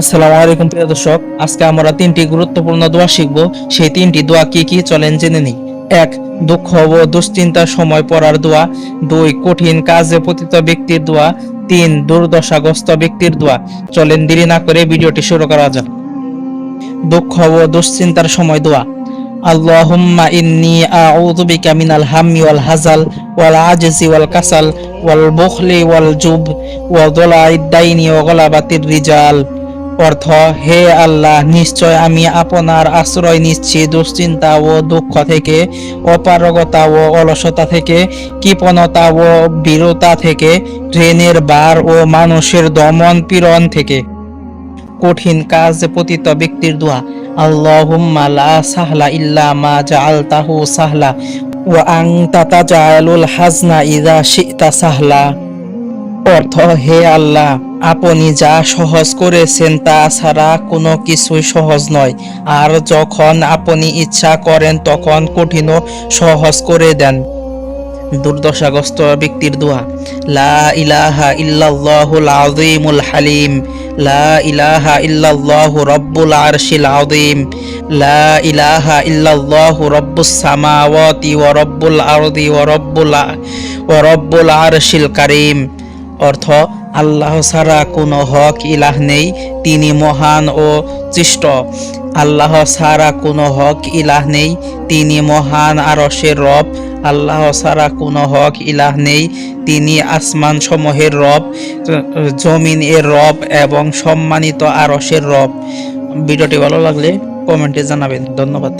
আসসালামু আলাইকুম প্রিয় দর্শক, আজকে আমরা তিনটি গুরুত্বপূর্ণ দোয়া শিখব। সেই তিনটি দোয়া কি কি চলেন জেনে নিই। এক, দুঃখ ও দুশ্চিন্তার সময় পড়ার দোয়া। দুই, কঠিন কাজে পতিত ব্যক্তির দোয়া। তিন, দুর্দশাগ্রস্ত ব্যক্তির দোয়া। চলেন দেরি না করে ভিডিওটি শুরু করা যাক। দুঃখ ও দুশ্চিন্তার সময় দোয়া। আল্লাহুম্মা ইন্নি আউযু বিকা মিনাল হাম্মি ওয়াল হাজাল ওয়াল আজজি ওয়াল কাসাল ওয়াল বুখলি ওয়াল জুব ওয়া দলাইদ দাইনি ওয়া গলাবাতির রিজাল। অর্থ, হে আল্লাহ, নিশ্চয় আমি আপনার আশ্রয় নিচ্ছি দুশ্চিন্তা ও দুঃখ থেকে, অপারগতা ও অলসতা থেকে, কৃপণতা ও বীরতা থেকে ট্রেনের বার ও মানুষের দমন পীড়ন থেকে। কঠিন কাজ পতিত ব্যক্তির দোয়া, আল্লাহুম্মা লা সাহলা ইল্লা মা জাআলতাহু সাহলা, ওয়া আনতা তাজালুল হাজনা ইযা শি'তা সাহলা। অর্থ, হে আল্লাহ, আপনি যা সহজ করেছেন তা ছাড়া কোনো কিছুই সহজ নয়। আর যখন আপনি ইচ্ছা করেন, তখন কঠিনও সহজ করে দেন। দুর্দশাগ্রস্ত ব্যক্তির দোয়া, লা ইলাহা ইল্লাল্লাহুল আযীমুল হালিম, লা ইলাহা ইল্লাল্লাহু রব্বুল আরশিল আযীম, লা ইলাহা ইল্লাল্লাহু রব্বুস সামাওয়াতি ওয়া রব্বুল আরদি ওয়া রব্বুল ওয়া রব্বুল আরশিল কারীম। অর্থ, আল্লাহ ছাড়া কোনো হক ইলাহ নেই, তিনি মহান ও চিষ্ট আল্লাহ ছাড়া কোনো হক ইলাহ নেই, তিনি মহান আরশের রব। আল্লাহ ছাড়া কোনো হক ইলাহ নেই, তিনি আসমান সমূহের রব জমিন এর রব এবং সম্মানিত আরশের রব। ভিডিওটি ভালো লাগলে কমেন্টে জানাবেন। ধন্যবাদ।